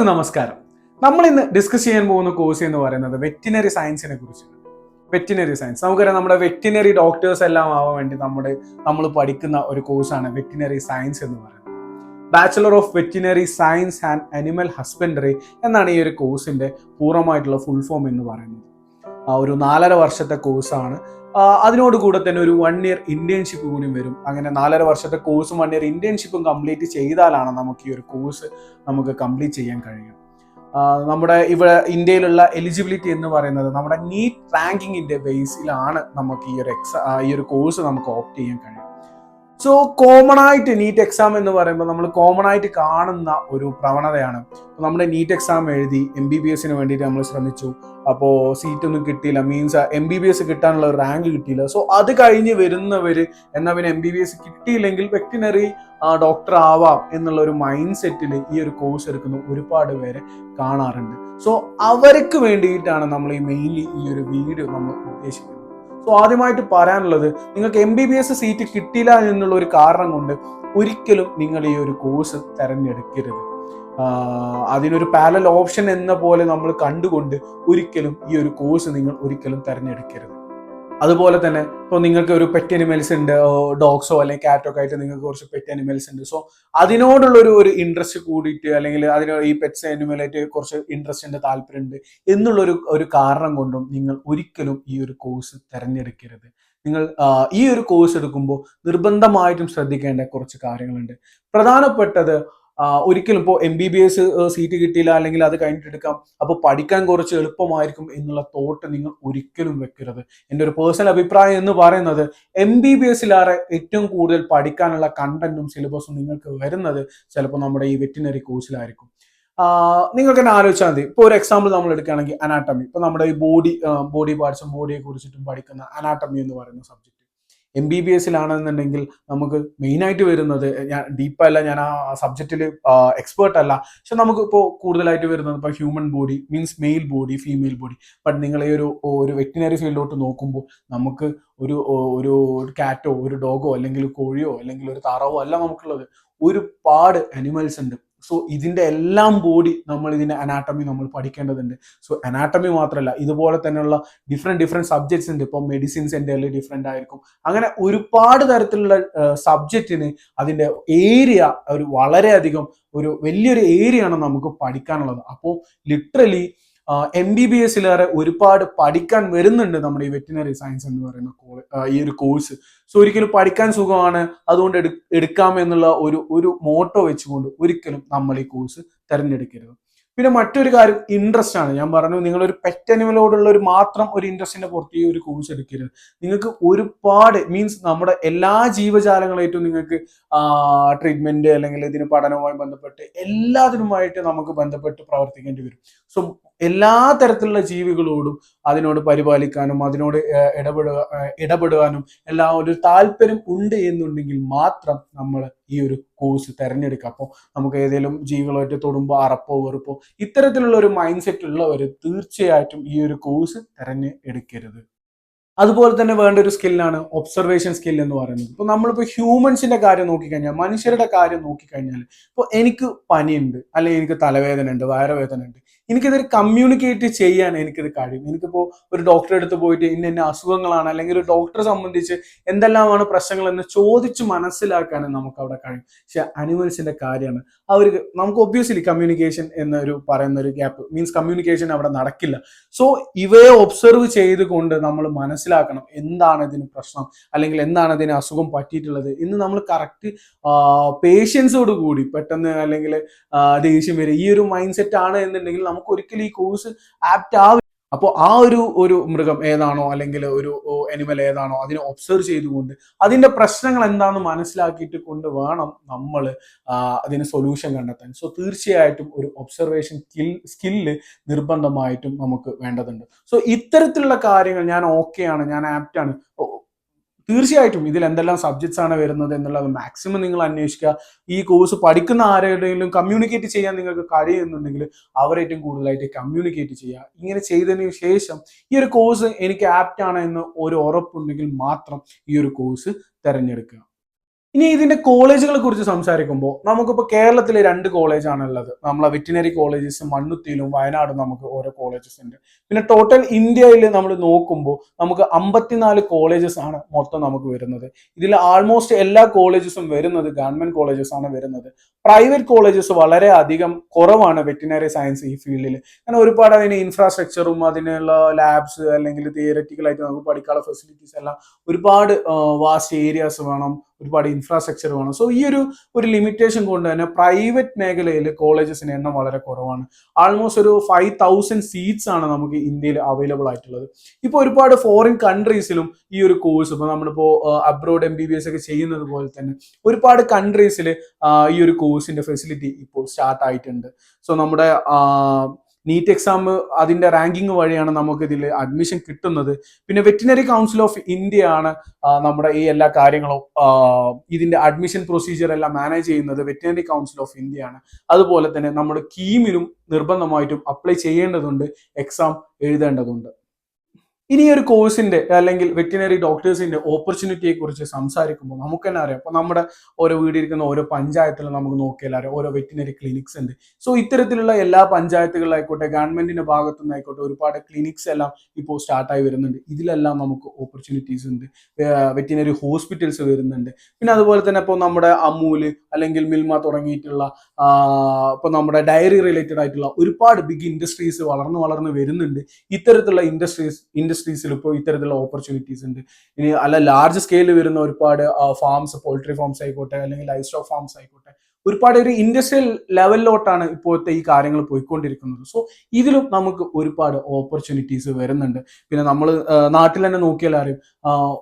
എല്ലാവർക്കും നമസ്കാരം. നമ്മൾ ഇന്ന് ഡിസ്കസ് ചെയ്യാൻ പോകുന്ന കോഴ്സ് എന്ന് പറയുന്നത് വെറ്റിനറി സയൻസിനെ കുറിച്ചാണ്. വെറ്റിനറി സയൻസ് നമുക്കറിയാം നമ്മുടെ വെറ്റിനറി ഡോക്ടേഴ്സ് എല്ലാം ആവാൻ വേണ്ടി നമ്മുടെ നമ്മൾ പഠിക്കുന്ന ഒരു കോഴ്സാണ് വെറ്റിനറി സയൻസ് എന്ന് പറയുന്നത്. Bachelor of veterinary science and animal husbandry എന്നാണ് ഈ ഒരു കോഴ്സിന്റെ പൂർണമായിട്ടുള്ള ഫുൾ ഫോം എന്ന് പറയുന്നത്. ആ ഒരു നാലര വർഷത്തെ കോഴ്സാണ് അതിനോട് കൂടെ തന്നെ ഒരു വൺ ഇയർ ഇന്റേൺഷിപ്പ് കൂടി വരും. അങ്ങനെ നാലര വർഷത്തെ കോഴ്സും വൺ ഇയർ ഇന്റേൺഷിപ്പും കംപ്ലീറ്റ് ചെയ്താലാണ് നമുക്ക് ഈ ഒരു കോഴ്സ് നമുക്ക് കംപ്ലീറ്റ് ചെയ്യാൻ കഴിയും നമ്മുടെ ഇവിടെ ഇന്ത്യയിലുള്ള എലിജിബിലിറ്റി എന്ന് പറയുന്നത് നമ്മുടെ നീറ്റ് റാങ്കിങ്ങിന്റെ ബേസിലാണ് നമുക്ക് ഈ ഒരു എക്സാ ഈ ഒരു കോഴ്സ് നമുക്ക് ഓപ്റ്റ് ചെയ്യാൻ കഴിയും സോ കോമൺ ആയിട്ട് നീറ്റ് എക്സാം എന്ന് പറയുമ്പോൾ നമ്മൾ കോമൺ ആയിട്ട് കാണുന്ന ഒരു പ്രവണതയാണ്. നമ്മുടെ നീറ്റ് എക്സാം എഴുതി എം ബി ബി എസിന് വേണ്ടിയിട്ട് നമ്മൾ ശ്രമിച്ചു. അപ്പോൾ സീറ്റ് ഒന്നും കിട്ടിയില്ല. Means M B B S കിട്ടാനുള്ള റാങ്ക് കിട്ടിയില്ല. സോ അത് കഴിഞ്ഞ് വരുന്നവർ എന്നാൽ പിന്നെ എം ബി ബി എസ് കിട്ടിയില്ലെങ്കിൽ വെറ്റിനറി ഡോക്ടർ ആവാം എന്നുള്ള ഒരു മൈൻഡ് സെറ്റിൽ ഈ ഒരു കോഴ്സ് എടുക്കുന്ന ഒരുപാട് പേരെ കാണാറുണ്ട്. സോ അവർക്ക് വേണ്ടിയിട്ടാണ് നമ്മൾ ഈ മെയിൻലി ഈ ഒരു വീഡിയോ നമ്മൾ ഉദ്ദേശിക്കുന്നത്. സോ ആദ്യമായിട്ട് പറയാനുള്ളത് നിങ്ങൾക്ക് M B B S seat കിട്ടില്ല എന്നുള്ള ഒരു കാരണം കൊണ്ട് ഒരിക്കലും നിങ്ങൾ ഈ ഒരു കോഴ്സ് തിരഞ്ഞെടുക്കരുത്. അതിനൊരു പാരൽ ഓപ്ഷൻ എന്ന പോലെ നമ്മൾ കണ്ടുകൊണ്ട് ഒരിക്കലും ഈ ഒരു കോഴ്സ് നിങ്ങൾ ഒരിക്കലും തിരഞ്ഞെടുക്കരുത്. അതുപോലെ തന്നെ ഇപ്പോൾ നിങ്ങൾക്ക് ഒരു പെറ്റ് അനിമൽസ് ഉണ്ട് ഡോഗ്സോ അല്ലെങ്കിൽ കാറ്റോ ഒക്കെ ആയിട്ട് നിങ്ങൾക്ക് കുറച്ച് പെറ്റ് അനിമൽസ് ഉണ്ട്. സോ അതിനോടുള്ള ഒരു ഒരു ഇൻട്രസ്റ്റ് കൂടിയിട്ട് അല്ലെങ്കിൽ അതിന് ഈ പെറ്റ്സ് അനിമലായിട്ട് കുറച്ച് ഇൻട്രസ്റ്റ് ഉണ്ട് താല്പര്യമുണ്ട് എന്നുള്ള ഒരു കാരണം കൊണ്ടും നിങ്ങൾ ഒരിക്കലും ഈ ഒരു കോഴ്സ് തിരഞ്ഞെടുക്കരുത്. നിങ്ങൾ ഈ ഒരു കോഴ്സ് എടുക്കുമ്പോൾ നിർബന്ധമായിട്ടും ശ്രദ്ധിക്കേണ്ട കുറച്ച് കാര്യങ്ങളുണ്ട്. പ്രധാനപ്പെട്ടത് ഒരിക്കലും ഇപ്പോൾ M B B S seat കിട്ടിയില്ല അല്ലെങ്കിൽ അത് കഴിഞ്ഞിട്ട് എടുക്കാം. അപ്പോൾ പഠിക്കാൻ കുറച്ച് എളുപ്പമായിരിക്കും എന്നുള്ള തോട്ട് നിങ്ങൾ ഒരിക്കലും വെക്കരുത്. എന്റെ ഒരു പേഴ്സണൽ അഭിപ്രായം എന്ന് പറയുന്നത് എം ബി ബി എസിലാറെ ഏറ്റവും കൂടുതൽ പഠിക്കാനുള്ള കണ്ടന്റും സിലബസും നിങ്ങൾക്ക് വരുന്നത് ചിലപ്പോൾ നമ്മുടെ ഈ വെറ്റിനറി കോഴ്സിലായിരിക്കും നിങ്ങൾക്ക് തന്നെ ആലോചിച്ചാൽ മതി. ഇപ്പോൾ ഒരു എക്സാമ്പിൾ നമ്മൾ എടുക്കുകയാണെങ്കിൽ അനാട്ടമി ഇപ്പോൾ നമ്മുടെ ഈ ബോഡി ബോഡി പാർട്സും ബോഡിയെ കുറിച്ചിട്ടും പഠിക്കുന്ന അനാട്ടമി എന്ന് പറയുന്ന സബ്ജക്ട് എം ബി ബി എസിലാണെന്നുണ്ടെങ്കിൽ നമുക്ക് മെയിൻ ആയിട്ട് വരുന്നത് ഞാൻ ഡീപ്പല്ല ഞാൻ ആ സബ്ജക്റ്റിൽ എക്സ്പേർട്ട് അല്ല പക്ഷെ നമുക്ക് ഇപ്പോൾ കൂടുതലായിട്ട് വരുന്നത് ഇപ്പോൾ human body means male body female body but നിങ്ങൾ ഈ ഒരു ഒരു വെറ്റിനറി ഫീൽഡിലോട്ട് നോക്കുമ്പോൾ നമുക്ക് ഒരു ഒരു കാറ്റോ ഒരു ഡോഗോ അല്ലെങ്കിൽ കോഴിയോ അല്ലെങ്കിൽ ഒരു താറാവോ അല്ല നമുക്കുള്ളത്. ഒരുപാട് അനിമൽസ് ഉണ്ട്. സോ ഇതിന്റെ എല്ലാം ബോഡി നമ്മൾ ഇതിന്റെ അനാട്ടമി നമ്മൾ പഠിക്കേണ്ടതുണ്ട്. സോ അനാട്ടമി മാത്രമല്ല ഇതുപോലെ തന്നെയുള്ള ഡിഫറെന്റ് ഡിഫറെന്റ് സബ്ജക്ട്സ് ഉണ്ട്. ഇപ്പോൾ മെഡിസിൻസ് എന്റെ ഡിഫറെന്റ് ആയിരിക്കും. അങ്ങനെ ഒരുപാട് തരത്തിലുള്ള സബ്ജക്റ്റിന് അതിന്റെ ഏരിയ ഒരു വളരെയധികം ഒരു വലിയൊരു ഏരിയയാണ് നമുക്ക് പഠിക്കാനുള്ളത്. അപ്പോൾ ലിറ്ററലി എം ബി ബി എസിലേറെ ഒരുപാട് പഠിക്കാൻ വരുന്നുണ്ട് നമ്മുടെ ഈ വെറ്റിനറി സയൻസ് എന്ന് പറയുന്ന ഈ ഒരു കോഴ്സ് സോ ഒരിക്കലും പഠിക്കാൻ സുഖമാണ്. അതുകൊണ്ട് എടു എടുക്കാം എന്നുള്ള ഒരു ഒരു മോട്ടോ വെച്ചുകൊണ്ട് ഒരിക്കലും നമ്മൾ ഈ കോഴ്സ് തിരഞ്ഞെടുക്കരുത്. പിന്നെ മറ്റൊരു കാര്യം ഇൻട്രസ്റ്റ് ആണ്. ഞാൻ പറഞ്ഞു ഒരു പെറ്റ് അനിമലോടുള്ള ഒരു മാത്രം ഒരു ഇൻട്രസ്റ്റിന്റെ പുറത്ത് ഈ ഒരു കോഴ്സ് എടുക്കരുത്. നിങ്ങൾക്ക് ഒരുപാട് മീൻസ് നമ്മുടെ എല്ലാ ജീവജാലങ്ങളായിട്ടും നിങ്ങൾക്ക് ട്രീറ്റ്മെന്റ് അല്ലെങ്കിൽ ഇതിന് പഠനവുമായി ബന്ധപ്പെട്ട് എല്ലാത്തിനുമായിട്ട് നമുക്ക് ബന്ധപ്പെട്ട് പ്രവർത്തിക്കേണ്ടി വരും. സോ എല്ലാ തരത്തിലുള്ള ജീവികളോടും അതിനോട് പരിപാലിക്കാനും അതിനോട് ഇടപെടുക ഇടപെടുവാനും എല്ലാ ഒരു താല്പര്യം ഉണ്ട് എന്നുണ്ടെങ്കിൽ മാത്രം നമ്മൾ ഈ ഒരു കോഴ്സ് തിരഞ്ഞെടുക്കുക. അപ്പോൾ നമുക്ക് ഏതെങ്കിലും ജീവികളായിട്ട് തൊടുമ്പോൾ അറപ്പോ വെറുപ്പോ ഇത്തരത്തിലുള്ള ഒരു മൈൻഡ് സെറ്റ് ഉള്ളവർ തീർച്ചയായിട്ടും ഈ ഒരു കോഴ്സ് തിരഞ്ഞെടുക്കരുത്. അതുപോലെ തന്നെ വേണ്ട ഒരു സ്കില്ലാണ് ഒബ്സർവേഷൻ സ്കിൽ എന്ന് പറയുന്നത്. ഇപ്പോൾ നമ്മളിപ്പോൾ ഹ്യൂമൻസിന്റെ കാര്യം നോക്കിക്കഴിഞ്ഞാൽ മനുഷ്യരുടെ കാര്യം നോക്കിക്കഴിഞ്ഞാൽ ഇപ്പോൾ എനിക്ക് പനിയുണ്ട് അല്ലെങ്കിൽ എനിക്ക് തലവേദന ഉണ്ട് വയറുവേദന ഉണ്ട് എനിക്കിതൊരു കമ്മ്യൂണിക്കേറ്റ് ചെയ്യാൻ എനിക്കിത് കഴിയും എനിക്കിപ്പോൾ ഒരു ഡോക്ടറെ അടുത്ത് പോയിട്ട് ഇന്ന ഇന്ന അസുഖങ്ങളാണ് അല്ലെങ്കിൽ ഒരു ഡോക്ടറെ സംബന്ധിച്ച് എന്തെല്ലാമാണ് പ്രശ്നങ്ങൾ എന്ന് ചോദിച്ച് മനസ്സിലാക്കാനും നമുക്ക് അവിടെ കഴിയും. പക്ഷെ അനിമൽസിന്റെ കാര്യമാണ്. അവർക്ക് നമുക്ക് ഒബ്വിയസ്ലി കമ്മ്യൂണിക്കേഷൻ എന്നൊരു പറയുന്ന ഒരു ഗ്യാപ്പ് മീൻസ് കമ്മ്യൂണിക്കേഷൻ അവിടെ നടക്കില്ല. സോ ഇവയെ ഒബ്സർവ് ചെയ്തുകൊണ്ട് നമ്മൾ മനസ്സിലാക്കണം എന്താണ് ഇതിന് പ്രശ്നം അല്ലെങ്കിൽ എന്താണ് ഇതിന് അസുഖം പറ്റിയിട്ടുള്ളത് ഇന്ന് നമ്മൾ കറക്റ്റ് പേഷ്യൻസോട് കൂടി പെട്ടെന്ന് അല്ലെങ്കിൽ ദേഷ്യം വരെ ഈ ഒരു മൈൻഡ് സെറ്റ് ആണ് എന്നുണ്ടെങ്കിൽ നമുക്ക് ഒരിക്കലും ഈ കോഴ്സ് ആപ്റ്റ് ആവില്ല അപ്പോൾ ആ ഒരു ഒരു മൃഗം ഏതാണോ അല്ലെങ്കിൽ ഒരു എനിമൽ ഏതാണോ അതിനെ ഒബ്സർവ് ചെയ്തുകൊണ്ട് അതിന്റെ പ്രശ്നങ്ങൾ എന്താണെന്ന് മനസ്സിലാക്കിയിട്ട് കൊണ്ട് വേണം നമ്മൾ അതിന് സൊല്യൂഷൻ കണ്ടെത്താൻ. സോ തീർച്ചയായിട്ടും ഒരു ഒബ്സർവേഷൻ സ്കിൽ സ്കില്ല് നിർബന്ധമായിട്ടും നമുക്ക് വേണ്ടതുണ്ട്. സോ ഇത്തരത്തിലുള്ള കാര്യങ്ങൾ ഞാൻ ഓക്കെയാണ് ഞാൻ ആപ്റ്റാണ് തീർച്ചയായിട്ടും ഇതിൽ എന്തെല്ലാം സബ്ജക്ട്സ് ആണ് വരുന്നത് എന്നുള്ളത് മാക്സിമം നിങ്ങൾ അന്വേഷിക്കുക. ഈ കോഴ്സ് പഠിക്കുന്ന ആരുടെയെങ്കിലും കമ്മ്യൂണിക്കേറ്റ് ചെയ്യാൻ നിങ്ങൾക്ക് കഴിയുന്നുണ്ടെങ്കിൽ അവരേറ്റവും കൂടുതലായിട്ട് കമ്മ്യൂണിക്കേറ്റ് ചെയ്യുക. ഇങ്ങനെ ചെയ്തതിന് ശേഷം ഈ ഒരു കോഴ്സ് എനിക്ക് ആപ്റ്റ് ആണ് എന്ന് ഒരു ഉറപ്പുണ്ടെങ്കിൽ മാത്രം ഈ ഒരു കോഴ്സ് തിരഞ്ഞെടുക്കുക. ഇനി ഇതിന്റെ കോളേജുകളെ കുറിച്ച് സംസാരിക്കുമ്പോൾ നമുക്കിപ്പോൾ കേരളത്തിൽ രണ്ട് കോളേജാണ് ഉള്ളത് നമ്മളെ വെറ്റിനറി കോളേജസ് മണ്ണുത്തിയിലും വയനാടും നമുക്ക് ഓരോ കോളേജസ് ഉണ്ട്. പിന്നെ ടോട്ടൽ ഇന്ത്യയിൽ നമ്മൾ നോക്കുമ്പോൾ നമുക്ക് അമ്പത്തിനാല് കോളേജസ് ആണ് മൊത്തം നമുക്ക് വരുന്നത്. ഇതിൽ ആൾമോസ്റ്റ് എല്ലാ കോളേജസും വരുന്നത് ഗവൺമെന്റ് കോളേജസ് ആണ് വരുന്നത്. പ്രൈവറ്റ് കോളേജസ് വളരെ അധികം കുറവാണ് വെറ്റിനറി സയൻസ് ഈ ഫീൽഡിൽ കാരണം ഒരുപാട് അതിന് ഇൻഫ്രാസ്ട്രക്ചറും അതിനുള്ള ലാബ്സ് അല്ലെങ്കിൽ തിയററ്റിക്കൽ ആയിട്ട് നമുക്ക് പഠിക്കാനുള്ള ഫെസിലിറ്റീസ് എല്ലാം ഒരുപാട് വാസ്റ്റ് ഏരിയാസ് വേണം. ഒരുപാട് ഇൻഫ്രാസ്ട്രക്ചർ വേണം. സോ ഈ ഒരു ഒരു ലിമിറ്റേഷൻ കൊണ്ട് തന്നെ പ്രൈവറ്റ് മേഖലയിൽ കോളേജസിന് എണ്ണം വളരെ കുറവാണ്. ആൾമോസ്റ്റ് ഒരു ഫൈവ് തൗസൻഡ് സീറ്റ്സ് ആണ് നമുക്ക് ഇന്ത്യയിൽ അവൈലബിൾ ആയിട്ടുള്ളത്. ഇപ്പോൾ ഒരുപാട് ഫോറിൻ കൺട്രീസിലും ഈ ഒരു കോഴ്സ് ഇപ്പോൾ നമ്മളിപ്പോൾ abroad M B B S ഒക്കെ ചെയ്യുന്നത് പോലെ തന്നെ ഒരുപാട് കൺട്രീസിൽ ഈ ഒരു കോഴ്സിന്റെ ഫെസിലിറ്റി ഇപ്പോൾ സ്റ്റാർട്ട് ആയിട്ടുണ്ട്. സോ നമ്മുടെ നീറ്റ് എക്സാം അതിന്റെ റാങ്കിങ് വഴിയാണ് നമുക്ക് ഇതിൽ അഡ്മിഷൻ കിട്ടുന്നത്. പിന്നെ വെറ്റിനറി കൗൺസിൽ ഓഫ് ഇന്ത്യ ആണ് നമ്മുടെ ഈ എല്ലാ കാര്യങ്ങളും ഇതിന്റെ അഡ്മിഷൻ പ്രൊസീജിയർ എല്ലാം മാനേജ് ചെയ്യുന്നത് വെറ്റിനറി കൗൺസിൽ ഓഫ് ഇന്ത്യ ആണ്. അതുപോലെ തന്നെ നമ്മുടെ കീമിലും നിർബന്ധമായിട്ടും അപ്ലൈ ചെയ്യേണ്ടതുണ്ട് എക്സാം എഴുതേണ്ടതുണ്ട്. ഇനി ഒരു കോഴ്സിന്റെ അല്ലെങ്കിൽ വെറ്റിനറി ഡോക്ടേഴ്സിന്റെ ഓപ്പർച്യൂണിറ്റിയെ കുറിച്ച് സംസാരിക്കുമ്പോൾ നമുക്ക് തന്നെ അറിയാം. അപ്പൊ നമ്മുടെ ഓരോ വീടിരിക്കുന്ന ഓരോ പഞ്ചായത്തിലും നമുക്ക് നോക്കിയാൽ അറിയാം. ഓരോ വെറ്റിനറി ക്ലിനിക്സ് ഉണ്ട്. സോ ഇത്തരത്തിലുള്ള എല്ലാ പഞ്ചായത്തുകളിലായിക്കോട്ടെ ഗവൺമെന്റിന്റെ ഭാഗത്തു നിന്നായിക്കോട്ടെ ഒരുപാട് ക്ലിനിക്സ് എല്ലാം ഇപ്പോൾ സ്റ്റാർട്ടായി വരുന്നുണ്ട്. ഇതിലെല്ലാം നമുക്ക് ഓപ്പർച്യൂണിറ്റീസ് ഉണ്ട്. വെറ്റിനറി ഹോസ്പിറ്റൽസ് വരുന്നുണ്ട്. പിന്നെ അതുപോലെ തന്നെ ഇപ്പോൾ നമ്മുടെ അമൂൽ അല്ലെങ്കിൽ മിൽമ തുടങ്ങിയിട്ടുള്ള ഇപ്പൊ നമ്മുടെ ഡയറി റിലേറ്റഡ് ആയിട്ടുള്ള ഒരുപാട് ബിഗ് ഇൻഡസ്ട്രീസ് വളർന്നു വളർന്ന് വരുന്നുണ്ട്. ഇത്തരത്തിലുള്ള ഇൻഡസ്ട്രീസ് ഇൻഡസ്ട്രീസിൽ ഇപ്പോൾ ഇത്തരത്തിലുള്ള ഓപ്പർച്യൂണിറ്റീസ് ഉണ്ട്. ഇനി അല്ല ലാർജ് സ്കെയിലിൽ വരുന്ന ഒരുപാട് ഫാംസ് പോൾട്രി ഫാംസ് ആയിക്കോട്ടെ അല്ലെങ്കിൽ ലൈഫ് സ്റ്റോക്ക് ഫാംസ് ആയിക്കോട്ടെ ഒരുപാട് ഒരു ഇൻഡസ്ട്രിയൽ ലെവലിലോട്ടാണ് ഇപ്പോഴത്തെ ഈ കാര്യങ്ങൾ പോയിക്കൊണ്ടിരിക്കുന്നത്. സോ ഇതിലും നമുക്ക് ഒരുപാട് ഓപ്പർച്യൂണിറ്റീസ് വരുന്നുണ്ട്. പിന്നെ നമ്മൾ നാട്ടിൽ തന്നെ നോക്കിയാൽ അറിയും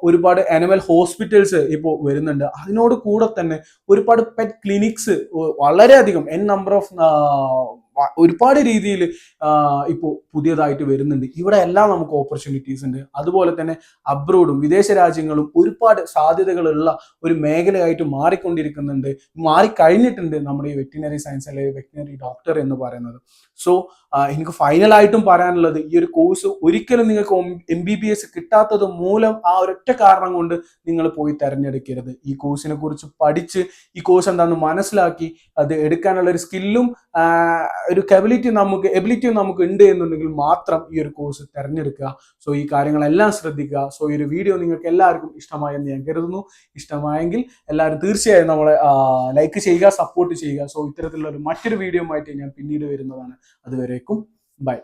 ഒരുപാട് അനിമൽ ഹോസ്പിറ്റൽസ് ഇപ്പോൾ വരുന്നുണ്ട്. അതിനോട് കൂടെ തന്നെ ഒരുപാട് പെറ്റ് ക്ലിനിക്സ് വളരെയധികം എൻ നമ്പർ ഓഫ് ഒരുപാട് രീതിയിൽ ഇപ്പോൾ പുതിയതായിട്ട് വരുന്നുണ്ട്. ഇവിടെ എല്ലാം നമുക്ക് ഓപ്പർച്യൂണിറ്റീസ് ഉണ്ട്. അതുപോലെ തന്നെ അബ്രോഡും വിദേശ രാജ്യങ്ങളും ഒരുപാട് സാധ്യതകളുള്ള ഒരു മേഖലയായിട്ട് മാറിക്കൊണ്ടിരിക്കുന്നുണ്ട്. മാറിക്കഴിഞ്ഞിട്ടുണ്ട് നമ്മുടെ ഈ വെറ്റിനറി സയൻസ് അല്ലെങ്കിൽ വെറ്റിനറി ഡോക്ടർ എന്ന് പറയുന്നത്. സോ എനിക്ക് ഫൈനലായിട്ടും പറയാനുള്ളത് ഈ ഒരു കോഴ്സ് ഒരിക്കലും നിങ്ങൾക്ക് എം ബി ബി എസ് കിട്ടാത്തത് മൂലം ആ ഒരൊറ്റ കാരണം കൊണ്ട് നിങ്ങൾ പോയി തിരഞ്ഞെടുക്കരുത്. ഈ കോഴ്സിനെ കുറിച്ച് പഠിച്ച് ഈ കോഴ്സ് എന്താണെന്ന് മനസ്സിലാക്കി അത് എടുക്കാനുള്ള ഒരു സ്കില്ലും ഒരു കെബിലിറ്റി നമുക്ക് എബിലിറ്റി നമുക്ക് ഉണ്ട് എന്നുണ്ടെങ്കിൽ മാത്രം ഈ ഒരു കോഴ്സ് തിരഞ്ഞെടുക്കുക. സോ ഈ കാര്യങ്ങളെല്ലാം ശ്രദ്ധിക്കുക. സോ ഈ ഒരു വീഡിയോ നിങ്ങൾക്ക് എല്ലാവർക്കും ഇഷ്ടമായെന്ന് ഞാൻ കരുതുന്നു. ഇഷ്ടമായെങ്കിൽ എല്ലാവരും തീർച്ചയായും നമ്മളെ ലൈക്ക് ചെയ്യുക സപ്പോർട്ട് ചെയ്യുക. സോ ഇത്തരത്തിലുള്ള ഒരു മറ്റൊരു വീഡിയോ ആയിട്ട് ഞാൻ പിന്നീട് വരുന്നതാണ്. അതുവരേക്കും ബൈ